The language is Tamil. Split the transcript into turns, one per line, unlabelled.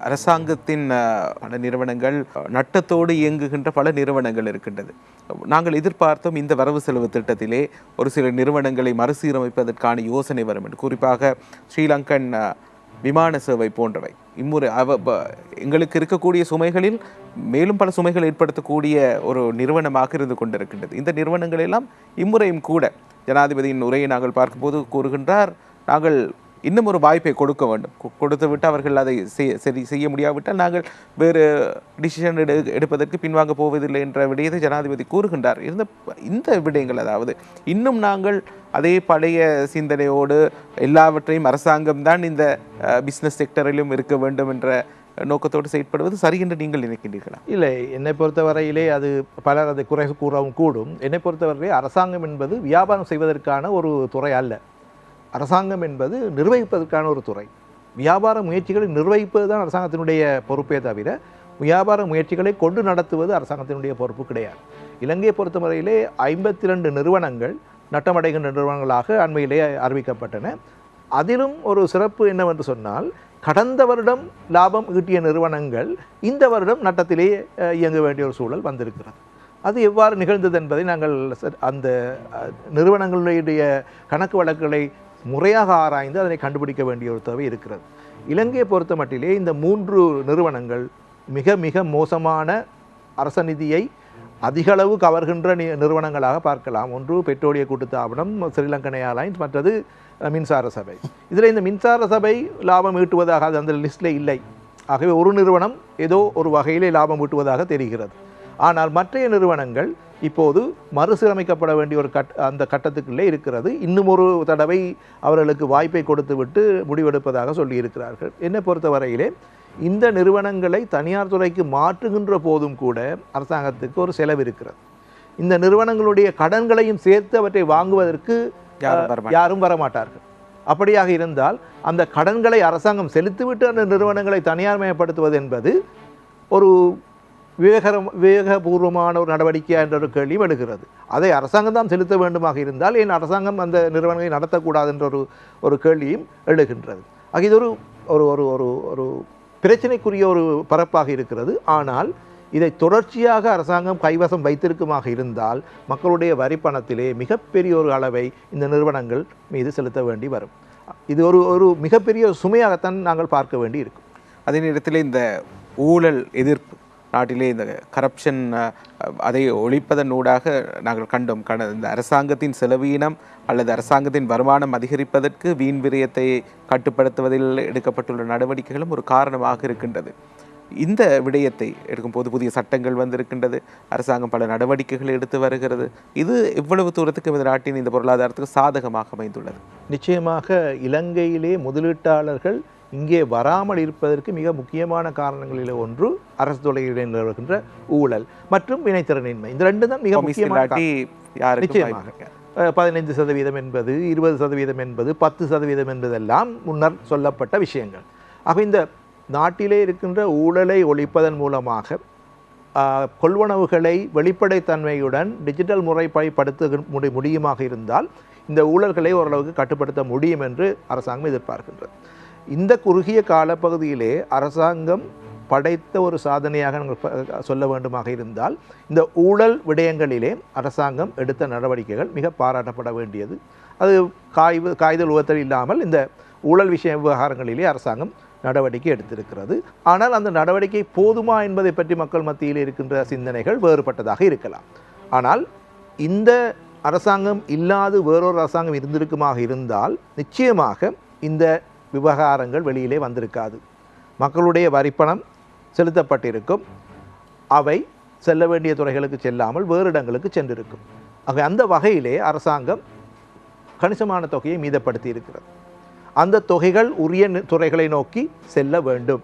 அரசாங்கத்தின் பல நிறுவனங்கள் நட்டத்தோடு இயங்குகின்ற பல நிறுவனங்கள் இருக்கின்றது. நாங்கள் எதிர்பார்த்தோம் இந்த வரவு செலவு திட்டத்திலே ஒரு சில நிறுவனங்களை மறுசீரமைப்பதற்கான யோசனை வரும் என்று. குறிப்பாக ஸ்ரீலங்கன் விமான சேவை போன்றவை. இம்முறை அவ ப- எங்களுக்கு இருக்கக்கூடிய சுமைகளில் மேலும் பல சுமைகள் ஏற்படுத்தக்கூடிய ஒரு நிறுவனமாக இருந்து கொண்டிருக்கின்றது. இந்த நிறுவனங்கள் எல்லாம் இம்முறையும் கூட ஜனாதிபதியின் உரையை நாங்கள் பார்க்கும்போது கூறுகின்றார் நாங்கள் இன்னும் ஒரு வாய்ப்பை கொடுக்க வேண்டும். கொடுத்து விட்டு அவர்கள் அதை சரி செய்ய முடியாவிட்டால் நாங்கள் வேறு டிசிஷன் எடு எடுப்பதற்கு பின்வாங்க போவதில்லை என்ற விடயத்தை ஜனாதிபதி கூறுகின்றார். இருந்த இந்த விடயங்கள் அதாவது இன்னும் நாங்கள் அதே பழைய சிந்தனையோடு எல்லாவற்றையும் அரசாங்கம் தான் இந்த பிஸ்னஸ் செக்டரிலும் இருக்க வேண்டும் என்ற நோக்கத்தோடு செயற்படுவது சரி என்று நீங்கள் நினைக்கின்றீர்களா?
இல்லை. என்னை பொறுத்தவரையிலே அது பலர் அதை குறை கூறவும் கூடும். என்னை பொறுத்தவரையிலே அரசாங்கம் என்பது வியாபாரம் செய்வதற்கான ஒரு துறை அல்ல. அரசாங்கம் என்பது நிர்வகிப்பதற்கான ஒரு துறை. வியாபார முயற்சிகளை நிர்வகிப்பது தான் அரசாங்கத்தினுடைய பொறுப்பே தவிர வியாபார முயற்சிகளை கொண்டு நடத்துவது அரசாங்கத்தினுடைய பொறுப்பு கிடையாது. இலங்கையை பொறுத்தவரையிலே ஐம்பத்தி ரெண்டு நிறுவனங்கள் நட்டமடைகின்ற நிறுவனங்களாக அண்மையிலே அறிவிக்கப்பட்டன. அதிலும் ஒரு சிறப்பு என்னவென்று சொன்னால் கடந்த வருடம் லாபம் ஈட்டிய நிறுவனங்கள் இந்த வருடம் நட்டத்திலே இயங்க வேண்டிய ஒரு சூழல் வந்திருக்கிறது. அது எவ்வாறு நிகழ்ந்தது என்பதை நாங்கள் அந்த நிறுவனங்களுடைய கணக்கு வழக்குகளை முறையாக ஆராய்ந்து அதனை கண்டுபிடிக்க வேண்டிய ஒரு தேவை இருக்கிறது. இலங்கையை பொறுத்த மட்டிலே இந்த மூன்று நிறுவனங்கள் மிக மிக மோசமான அரச நிதியை அதிகளவு கவர்கின்ற நி- நிறுவனங்களாக பார்க்கலாம். ஒன்று பெட்ரோலிய கூட்டுத்தாபனம் ஸ்ரீலங்கன் ஏர்லைன்ஸ் மற்றது மின்சார சபை. இதில் இந்த மின்சார சபை லாபம் ஈட்டுவதாக அது அந்த லிஸ்ட்டில் இல்லை. ஆகவே ஒரு நிறுவனம் ஏதோ ஒரு வகையிலே லாபம் ஈட்டுவதாக தெரிகிறது. ஆனால் மற்றைய நிறுவனங்கள் இப்போது மறுசீரமைக்கப்பட வேண்டிய ஒரு கட் அந்த கட்டத்துக்குள்ளே இருக்கிறது. இன்னும் ஒரு தடவை அவர்களுக்கு வாய்ப்பை கொடுத்துவிட்டு முடிவெடுப்பதாக சொல்லியிருக்கிறார்கள். என்னை பொறுத்தவரையிலே இந்த நிறுவனங்களை தனியார் துறைக்கு மாற்றுகின்ற போதும் கூட அரசாங்கத்துக்கு ஒரு செலவு இருக்கிறது. இந்த நிறுவனங்களுடைய கடன்களையும் சேர்த்து அவற்றை வாங்குவதற்கு
யாரும் வரமாட்டார்கள்.
அப்படியாக இருந்தால் அந்த கடன்களை அரசாங்கம் செலுத்திவிட்டு அந்த நிறுவனங்களை தனியார்மயப்படுத்துவது என்பது ஒரு விவேகரம் விவேகபூர்வமான ஒரு நடவடிக்கை என்ற ஒரு கேள்வியும் எழுகிறது. அதை அரசாங்கம் தான் செலுத்த வேண்டுமாக இருந்தால் ஏன் அரசாங்கம் அந்த நிறுவனங்களை நடத்தக்கூடாது என்ற ஒரு ஒரு கேள்வியும் எழுகின்றது. ஆக இது ஒரு ஒரு ஒரு ஒரு ஒரு பிரச்சனைக்குரிய ஒரு பரப்பாக இருக்கிறது. ஆனால் இதை தொடர்ச்சியாக அரசாங்கம் கைவசம் வைத்திருக்குமாக இருந்தால் மக்களுடைய வரிப்பணத்திலே மிகப்பெரிய ஒரு அளவை இந்த நிறுவனங்கள் மீது செலுத்த வேண்டி வரும். இது ஒரு ஒரு மிகப்பெரிய சுமையாகத்தான் நாங்கள் பார்க்க வேண்டி இருக்கும்
அதே நேரத்தில் இந்த ஊழல் எதிர்ப்பு நாட்டிலே இந்த கரப்ஷன் அதை ஒழிப்பதன் ஊடாக நாங்கள் கண்டோம். கண இந்த அரசாங்கத்தின் செலவீனம் அல்லது அரசாங்கத்தின் வருமானம் அதிகரிப்பதற்கு வீண் விரயத்தை கட்டுப்படுத்துவதில் எடுக்கப்பட்டுள்ள நடவடிக்கைகளும் ஒரு காரணமாக இருக்கின்றது. இந்த விடயத்தை எடுக்கும்போது புதிய சட்டங்கள் வந்திருக்கின்றது. அரசாங்கம் பல நடவடிக்கைகளை எடுத்து வருகிறது. இது எவ்வளவு தூரத்துக்கு இந்த நாட்டின் இந்த பொருளாதாரத்துக்கு சாதகமாக அமைந்துள்ளது?
நிச்சயமாக இலங்கையிலே முதலீட்டாளர்கள் இங்கே வராமல் இருப்பதற்கு மிக முக்கியமான காரணங்களில் ஒன்று அரசு துறையிலே நிலவுகின்ற ஊழல் மற்றும் வினைத்திறனின்மை. இந்த ரெண்டு தான் மிக முக்கியமான நிச்சயமாக. பதினைந்து சதவீதம் என்பது இருபது சதவீதம் என்பது பத்து சதவீதம் என்பதெல்லாம் முன்னர் சொல்லப்பட்ட விஷயங்கள். ஆக இந்த நாட்டிலே இருக்கின்ற ஊழலை ஒழிப்பதன் மூலமாக கொள்வனவுகளை வெளிப்படைத்தன்மையுடன் டிஜிட்டல் முறைப்படுத்த முடி முடியுமாக இருந்தால் இந்த ஊழல்களை ஓரளவுக்கு கட்டுப்படுத்த முடியும் என்று அரசாங்கம் எதிர்பார்க்கின்றது. இந்த குறுகிய காலப்பகுதியிலே அரசாங்கம் படைத்த ஒரு சாதனையாக நாங்கள் சொல்ல வேண்டுமாக இருந்தால் இந்த ஊழல் விடயங்களிலே அரசாங்கம் எடுத்த நடவடிக்கைகள் மிக பாராட்டப்பட வேண்டியது. அது காய்வு காய்தல் உவத்தல் இல்லாமல் இந்த ஊழல் விஷய விவகாரங்களிலே அரசாங்கம் நடவடிக்கை எடுத்திருக்கிறது. ஆனால் அந்த நடவடிக்கை போதுமா என்பதை பற்றி மக்கள் மத்தியில் இருக்கின்ற சிந்தனைகள் வேறுபட்டதாக இருக்கலாம். ஆனால் இந்த அரசாங்கம் இல்லாது வேறொரு அரசாங்கம் இருந்திருக்குமாக இருந்தால் நிச்சயமாக இந்த விவகாரங்கள் வெளியிலே வந்திருக்காது. மக்களுடைய வரிப்பணம் செலுத்தப்பட்டிருக்கும். அவை செல்ல வேண்டிய துறைகளுக்கு செல்லாமல் வேறு இடங்களுக்கு சென்றிருக்கும். ஆக அந்த வகையிலே அரசாங்கம் கணிசமான தொகையை மீதப்படுத்தி இருக்கிறது அந்த தொகைகள் உரிய துறைகளை நோக்கி செல்ல வேண்டும்.